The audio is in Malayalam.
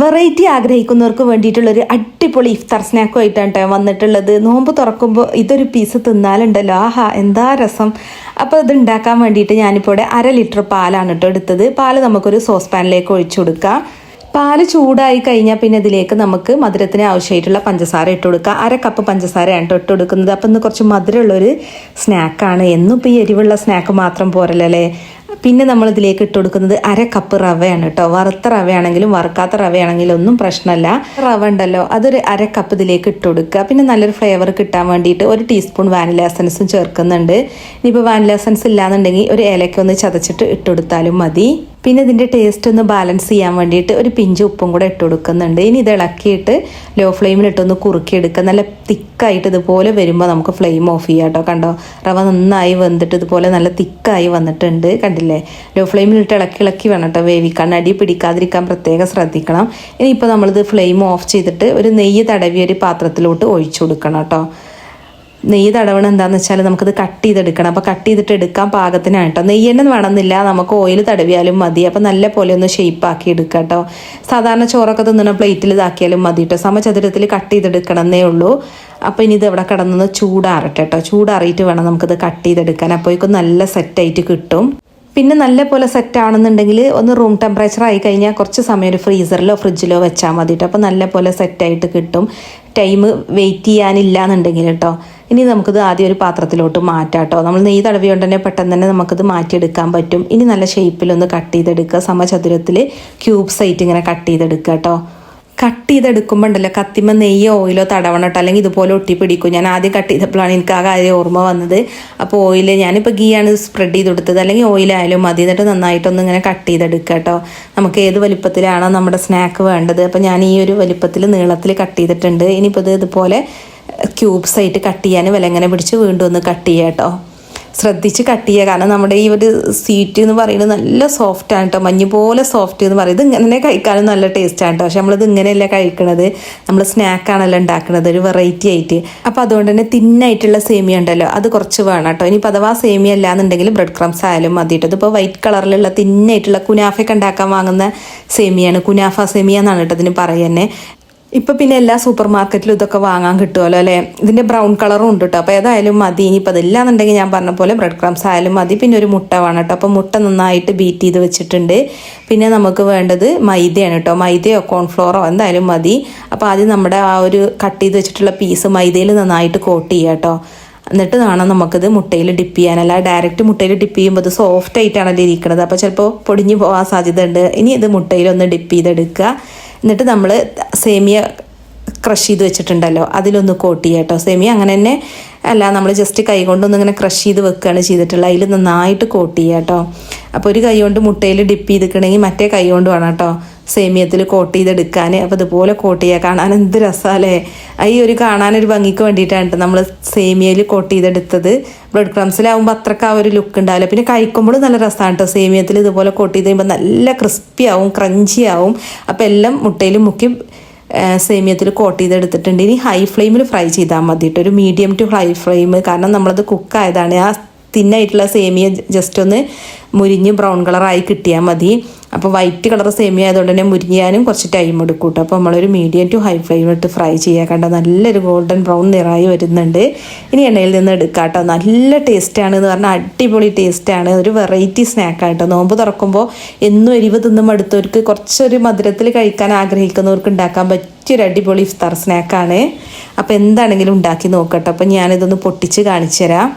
വെറൈറ്റി ആഗ്രഹിക്കുന്നവർക്ക് വേണ്ടിയിട്ടുള്ളൊരു അടിപൊളി ഇഫ്താർ സ്നാക്കുമായിട്ടാണ് കേട്ടോ വന്നിട്ടുള്ളത്. നോമ്പ് തുറക്കുമ്പോൾ ഇതൊരു പീസ് തിന്നാലുണ്ടല്ലോ. ആഹാ എന്താ രസം. അപ്പോൾ ഇത് ഉണ്ടാക്കാൻ വേണ്ടിയിട്ട് ഞാനിപ്പോൾ ഇവിടെ അര ലിറ്റർ പാലാണ് കേട്ടോ എടുത്തത്. പാൽ നമുക്കൊരു സോസ് പാനിലേക്ക് ഒഴിച്ചു കൊടുക്കാം. പാൽ ചൂടായി കഴിഞ്ഞാൽ പിന്നെ ഇതിലേക്ക് നമുക്ക് മധുരത്തിന് ആവശ്യമായിട്ടുള്ള പഞ്ചസാര ഇട്ട് കൊടുക്കുക അര കപ്പ് പഞ്ചസാരയാണ് ഇട്ട് കൊടുക്കുന്നത്. അപ്പം ഇന്ന് കുറച്ച് മധുരമുള്ളൊരു സ്നാക്കാണ് എന്നും ഇപ്പോൾ ഈ എരിവുള്ള സ്നാക്ക് മാത്രം പോരല്ലേ പിന്നെ നമ്മളിതിലേക്ക് ഇട്ട് കൊടുക്കുന്നത് അര കപ്പ് റവയാണ് കേട്ടോ. വറുത്ത റവയാണെങ്കിലും വറുക്കാത്ത റവയാണെങ്കിലും ഒന്നും പ്രശ്നമല്ല. റവ ഉണ്ടല്ലോ അതൊരു അര കപ്പ് ഇതിലേക്ക് ഇട്ട് കൊടുക്കുക പിന്നെ നല്ലൊരു ഫ്ലേവർ കിട്ടാൻ വേണ്ടിയിട്ട് ഒരു ടീസ്പൂൺ വാനില എസൻസും ചേർക്കുന്നുണ്ട്. ഇനിയിപ്പോൾ വാനില എസൻസ് ഇല്ലാന്നുണ്ടെങ്കിൽ ഒരു ഏലക്ക ഒന്ന് ചതച്ചിട്ട് ഇട്ട് കൊടുത്താലും മതി. പിന്നെ ഇതിന്റെ ടേസ്റ്റ് ഒന്ന് ബാലൻസ് ചെയ്യാൻ വേണ്ടിയിട്ട് ഒരു പിഞ്ച് ഉപ്പും കൂടെ ഇട്ട് കൊടുക്കുന്നുണ്ട് ഇനി ഇത് ഇളക്കിയിട്ട് ലോ ഫ്ലെയിമിലിട്ടൊന്ന് കുറുക്കിയെടുക്കുക. നല്ല തിക്കായിട്ട് ഇതുപോലെ വരുമ്പോൾ നമുക്ക് ഫ്ലെയിം ഓഫ് ചെയ്യാം കേട്ടോ. കണ്ടോ? റവ നന്നായി വെന്തിട്ട് ഇതുപോലെ നല്ല തിക്കായി വന്നിട്ടുണ്ട്. കണ്ടില്ലേ? ലോ ഫ്ലെയിമിലിട്ട് ഇളക്കി ഇളക്കി വേണം കേട്ടോ വേവിക്കാൻ. അടി പിടിക്കാതിരിക്കാൻ പ്രത്യേകം ശ്രദ്ധിക്കണം. ഇനിയിപ്പോൾ നമ്മളിത് ഫ്ലെയിം ഓഫ് ചെയ്തിട്ട് ഒരു നെയ്യ് തടവിയ ഒരു പാത്രത്തിലോട്ട് ഒഴിച്ചു കൊടുക്കണം കേട്ടോ. നെയ്യ് തടവണം എന്താണെന്ന് വെച്ചാൽ നമുക്കത് കട്ട് ചെയ്തെടുക്കണം. അപ്പോൾ കട്ട് ചെയ്തിട്ട് എടുക്കാൻ പാകത്തിനാണ് കേട്ടോ നെയ്യ് തന്നെ വേണമെന്നില്ല. നമുക്ക് ഓയിൽ തടവിയാലും മതി. അപ്പോൾ നല്ല പോലെ ഒന്ന് ഷേപ്പ് ആക്കി എടുക്കുക കേട്ടോ. സാധാരണ ചോറൊക്കെ തിന്നണ പ്ലേറ്റിൽ ഇതാക്കിയാലും മതി കേട്ടോ. സമചതുരത്തിൽ കട്ട് ചെയ്തെടുക്കണമെന്നേ ഉള്ളൂ. അപ്പോൾ ഇനി ഇത് ഇവിടെ കിടന്നൊന്ന് ചൂടാറട്ടെ കേട്ടോ. ചൂടാറിയിട്ട് വേണം നമുക്കിത് കട്ട് ചെയ്തെടുക്കാൻ. അപ്പോഴേക്കും നല്ല സെറ്റായിട്ട് കിട്ടും. പിന്നെ നല്ല പോലെ സെറ്റ് ആണെന്നുണ്ടെങ്കിൽ ഒന്ന് റൂം ടെമ്പറേച്ചർ ആയി കഴിഞ്ഞാൽ കുറച്ച് സമയം ഒരു ഫ്രീസറിലോ ഫ്രിഡ്ജിലോ വെച്ചാൽ മതി കേട്ടോ അപ്പോൾ നല്ല പോലെ സെറ്റായിട്ട് കിട്ടും. ടൈം വെയിറ്റ് ചെയ്യാനില്ല എന്നുണ്ടെങ്കിൽ കേട്ടോ ഇനി നമുക്കിത് ആദ്യം ഒരു പാത്രത്തിലോട്ട് മാറ്റാം കേട്ടോ നമ്മൾ നെയ്യ് തടവിയോണ്ട് തന്നെ പെട്ടെന്ന് തന്നെ നമുക്കിത് മാറ്റിയെടുക്കാൻ പറ്റും. ഇനി നല്ല ഷേപ്പിലൊന്ന് കട്ട് ചെയ്തെടുക്കുക. സമചതുരത്തിൽ ക്യൂബ്സ് ആയിട്ട് ഇങ്ങനെ കട്ട് ചെയ്തെടുക്കുക കേട്ടോ കട്ട് ചെയ്തെടുക്കുമ്പോൾ ഉണ്ടല്ലോ കത്തിമ നെയ്യോ ഓയിലോ തടവണം കേട്ടോ അല്ലെങ്കിൽ ഇതുപോലെ ഒട്ടിപ്പിടിക്കും. ഞാൻ ആദ്യം കട്ട് ചെയ്തപ്പോഴാണ് എനിക്ക് ആ കാര്യം ഓർമ്മ വന്നത്. അപ്പോൾ ഓയിൽ ഞാനിപ്പോൾ ഗീ ആണ് സ്പ്രെഡ് ചെയ്ത് കൊടുത്തത് അല്ലെങ്കിൽ ഓയിലായാലും മതി. എന്നിട്ട് നന്നായിട്ടൊന്ന് ഇങ്ങനെ കട്ട് ചെയ്തെടുക്കുക കേട്ടോ. നമുക്ക് ഏത് വലിപ്പത്തിലാണോ നമ്മുടെ സ്നാക്ക് വേണ്ടത്. അപ്പോൾ ഞാൻ ഈ ഒരു വലിപ്പത്തിൽ നീളത്തിൽ കട്ട് ചെയ്തിട്ടുണ്ട്. ഇനിയിപ്പോൾ ഇത് ഇതുപോലെ ക്യൂബ്സ് ആയിട്ട് കട്ട് ചെയ്യാൻ വിലങ്ങനെ പിടിച്ച് വീണ്ടും ഒന്ന് കട്ട് ചെയ്യാം കേട്ടോ. ശ്രദ്ധിച്ച് കട്ട് ചെയ്യുക. കാരണം നമ്മുടെ ഈ ഒരു സീറ്റ് എന്ന് പറയുന്നത് നല്ല സോഫ്റ്റ് ആണ് കേട്ടോ മഞ്ഞ് പോലെ സോഫ്റ്റ് എന്ന് പറയുന്നത് ഇങ്ങനെ കഴിക്കാനും നല്ല ടേസ്റ്റ് ആണ് കേട്ടോ പക്ഷെ നമ്മളിത് ഇങ്ങനെയല്ല കഴിക്കണത്. നമ്മൾ സ്നാക്കാണല്ലോ ഉണ്ടാക്കുന്നത് ഒരു വെറൈറ്റി ആയിട്ട്. അപ്പോൾ അതുകൊണ്ട് തന്നെ തിന്നായിട്ടുള്ള സേമിയ ഉണ്ടല്ലോ. അത് കുറച്ച് വേണം കേട്ടോ ഇനിയിപ്പോൾ അഥവാ സേമിയ അല്ല എന്നുണ്ടെങ്കിൽ ബ്രെഡ് ക്രംസ് ആയാലും മതി കേട്ടോ ഇതിപ്പോൾ വൈറ്റ് കളറിലുള്ള തിന്നായിട്ടുള്ള കുനാഫയൊക്കെ ഉണ്ടാക്കാൻ വാങ്ങുന്ന സേമിയാണ്. കുനാഫ സേമിയ എന്നാണ് കേട്ടോ ഇതിന് പറയുന്നത് ഇപ്പൊ പിന്നെ എല്ലാ സൂപ്പർ മാർക്കറ്റിലും ഇതൊക്കെ വാങ്ങാൻ കിട്ടുമല്ലോ അല്ലേ? ഇതിന്റെ ബ്രൗൺ കളറും ഉണ്ട് കേട്ടോ അപ്പോൾ ഏതായാലും മതി. ഇനിയിപ്പോൾ അതില്ലാന്നുണ്ടെങ്കിൽ ഞാൻ പറഞ്ഞ പോലെ ബ്രെഡ് ക്രംസ് ആയാലും മതി. പിന്നെ ഒരു മുട്ട വേണം കേട്ടോ അപ്പോൾ മുട്ട നന്നായിട്ട് ബീറ്റ് ചെയ്ത് വെച്ചിട്ടുണ്ട്. പിന്നെ നമുക്ക് വേണ്ടത് മൈദയാണ് കേട്ടോ മൈദയോ കോൺഫ്ലോറോ എന്തായാലും മതി. അപ്പോൾ ആദ്യം നമ്മുടെ ആ ഒരു കട്ട് ചെയ്ത് വെച്ചിട്ടുള്ള പീസ് മൈദയിൽ നന്നായിട്ട് കോട്ട് ചെയ്യുക കേട്ടോ എന്നിട്ട് വേണം നമുക്കിത് മുട്ടയിൽ ഡിപ്പ് ചെയ്യാനല്ല ഡയറക്റ്റ് മുട്ടയിൽ ഡിപ്പ് ചെയ്യുമ്പോൾ അത് സോഫ്റ്റ് ആയിട്ടാണല്ലോ ഇരിക്കുന്നത് അപ്പോൾ ചിലപ്പോൾ പൊടിഞ്ഞു പോകാൻ സാധ്യത ഉണ്ട് ഇനി ഇത് മുട്ടയിലൊന്ന് ഡിപ്പ് ചെയ്തെടുക്കുക. എന്നിട്ട് നമ്മൾ സേമിയ ക്രഷ് ചെയ്ത് വെച്ചിട്ടുണ്ടല്ലോ അതിലൊന്ന് കോട്ട് ചെയ്യുക കേട്ടോ സേമിയ അങ്ങനെ തന്നെ അല്ല നമ്മൾ ജസ്റ്റ് കൈ കൊണ്ടൊന്ന് ഇങ്ങനെ ക്രഷ് ചെയ്ത് വെക്കുകയാണ് ചെയ്തിട്ടുള്ളത് അതിൽ നന്നായിട്ട് കോട്ട് ചെയ്യുക കേട്ടോ അപ്പോൾ ഒരു കൈ കൊണ്ട് മുട്ടയിൽ ഡിപ്പ് ചെയ്തിക്കണമെങ്കിൽ മറ്റേ കൈ കൊണ്ട് വേണം കേട്ടോ സേമിയത്തിൽ കോട്ട് ചെയ്തെടുക്കാൻ അപ്പോൾ ഇതുപോലെ കോട്ട് ചെയ്യുക കാണാൻ എന്ത് രസമല്ലേ ഈ ഒരു കാണാനൊരു ഭംഗിക്ക് വേണ്ടിയിട്ടാണ് നമ്മൾ സേമിയയിൽ കോട്ട് ചെയ്തെടുത്തത്. ബ്രെഡ് ക്രംസിലാവുമ്പോൾ അത്രയ്ക്ക് ആ ഒരു ലുക്ക് ഉണ്ടാവില്ല. പിന്നെ കഴിക്കുമ്പോൾ നല്ല രസമാണ് കേട്ടോ സേമിയത്തിൽ ഇതുപോലെ കോട്ട് ചെയ്ത് കഴിയുമ്പോൾ നല്ല ക്രിസ്പി ആവും ക്രഞ്ചി ആവും. അപ്പോൾ എല്ലാം മുട്ടയിൽ മുക്കി സേമിയത്തിൽ കോട്ട് ചെയ്തെടുത്തിട്ടുണ്ട്. ഇനി ഹൈ ഫ്ലെയിമിൽ ഫ്രൈ ചെയ്താൽ മതി കേട്ടോ ഒരു മീഡിയം ടു ഹൈ ഫ്ലെയിം. കാരണം നമ്മളത് കുക്കായതാണ്. ആ തിന്നായിട്ടുള്ള സേമിയ ജസ്റ്റ് ഒന്ന് മുരിഞ്ഞ് ബ്രൗൺ കളറായി കിട്ടിയാൽ മതി. അപ്പോൾ വൈറ്റ് കളർ സേമിയ ആയതുകൊണ്ട് തന്നെ മുരിങ്ങാനും കുറച്ച് ടൈം എടുക്കും കേട്ടോ അപ്പോൾ നമ്മളൊരു മീഡിയം ടു ഹൈ ഫ്ലെയിം ഇട്ട് ഫ്രൈ ചെയ്യുക കണ്ട? നല്ലൊരു ഗോൾഡൻ ബ്രൗൺ നിറായി വരുന്നുണ്ട്. ഇനി എണ്ണയിൽ നിന്ന് എടുക്കാം കേട്ടോ നല്ല ടേസ്റ്റാണ് എന്ന് പറഞ്ഞാൽ അടിപൊളി ടേസ്റ്റാണ് ഒരു വെറൈറ്റി സ്നാക്കായിട്ടോ നോമ്പ് തുറക്കുമ്പോൾ എന്നും എരിവ് തിന്നും അടുത്തവർക്ക് കുറച്ചൊരു മധുരത്തിൽ കഴിക്കാൻ ആഗ്രഹിക്കുന്നവർക്ക് ഉണ്ടാക്കാൻ പറ്റിയൊരു അടിപൊളി ഇഫ്താർ സ്നാക്കാണ് അപ്പോൾ എന്താണെങ്കിലും ഉണ്ടാക്കി നോക്കട്ടെ. അപ്പോൾ ഞാനിതൊന്ന് പൊട്ടിച്ച് കാണിച്ചു തരാം